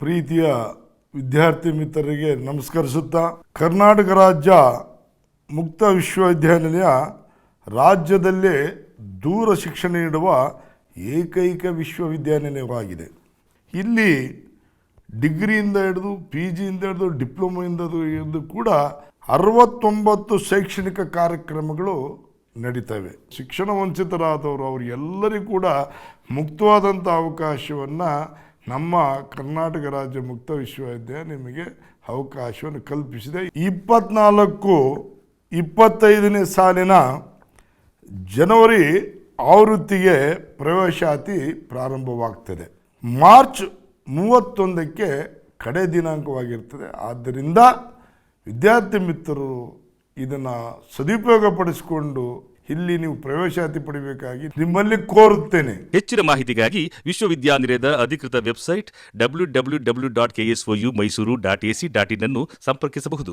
ಪ್ರೀತಿಯ ವಿದ್ಯಾರ್ಥಿ ಮಿತ್ರರಿಗೆ ನಮಸ್ಕರಿಸುತ್ತಾ ಕರ್ನಾಟಕ ರಾಜ್ಯ ಮುಕ್ತ ವಿಶ್ವವಿದ್ಯಾನಿಲಯ ರಾಜ್ಯದಲ್ಲೇ ದೂರ ಶಿಕ್ಷಣ ನೀಡುವ ಏಕೈಕ ವಿಶ್ವವಿದ್ಯಾನಿಲಯವಾಗಿದೆ. ಇಲ್ಲಿ ಡಿಗ್ರಿಯಿಂದ ಹಿಡಿದು ಪಿ ಜಿಯಿಂದ ಹಿಡಿದು ಡಿಪ್ಲೊಮೊಯಿಂದ ಹಿಡಿದು ಕೂಡ ಅರವತ್ತೊಂಬತ್ತು ಶೈಕ್ಷಣಿಕ ಕಾರ್ಯಕ್ರಮಗಳು ನಡೀತವೆ. ಶಿಕ್ಷಣ ವಂಚಿತರಾದವರು ಅವರಿಗೆಲ್ಲರಿಗೂ ಕೂಡ ಮುಕ್ತವಾದಂಥ ಅವಕಾಶವನ್ನು ನಮ್ಮ ಕರ್ನಾಟಕ ರಾಜ್ಯ ಮುಕ್ತ ವಿಶ್ವವಿದ್ಯಾಲಯ ನಿಮಗೆ ಅವಕಾಶವನ್ನು ಕಲ್ಪಿಸಿದೆ. ಇಪ್ಪತ್ನಾಲ್ಕು, ಇಪ್ಪತ್ತೈದನೇ ಸಾಲಿನ ಜನವರಿ ಆವೃತ್ತಿಗೆ ಪ್ರವೇಶಾತಿ ಪ್ರಾರಂಭವಾಗ್ತದೆ. ಮಾರ್ಚ್ ಮೂವತ್ತೊಂದಕ್ಕೆ ಕಡೆ ದಿನಾಂಕವಾಗಿರ್ತದೆ. ಆದ್ದರಿಂದ ವಿದ್ಯಾರ್ಥಿ ಮಿತ್ರರು ಇದನ್ನು ಸದುಪಯೋಗಪಡಿಸಿಕೊಂಡು ಇಲ್ಲಿ ನೀವು ಪ್ರವೇಶಾತಿ ಪಡಿಬೇಕಾಗಿ ನಿಮ್ಮಲ್ಲಿ ಕೋರುತ್ತೇನೆ. ಹೆಚ್ಚಿನ ಮಾಹಿತಿಗಾಗಿ ವಿಶ್ವವಿದ್ಯಾನಿಲಯದ ಅಧಿಕೃತ website W W W dot KSOU Mysuru dot AC dot in ಅನ್ನು ಸಂಪರ್ಕಿಸಬಹುದು.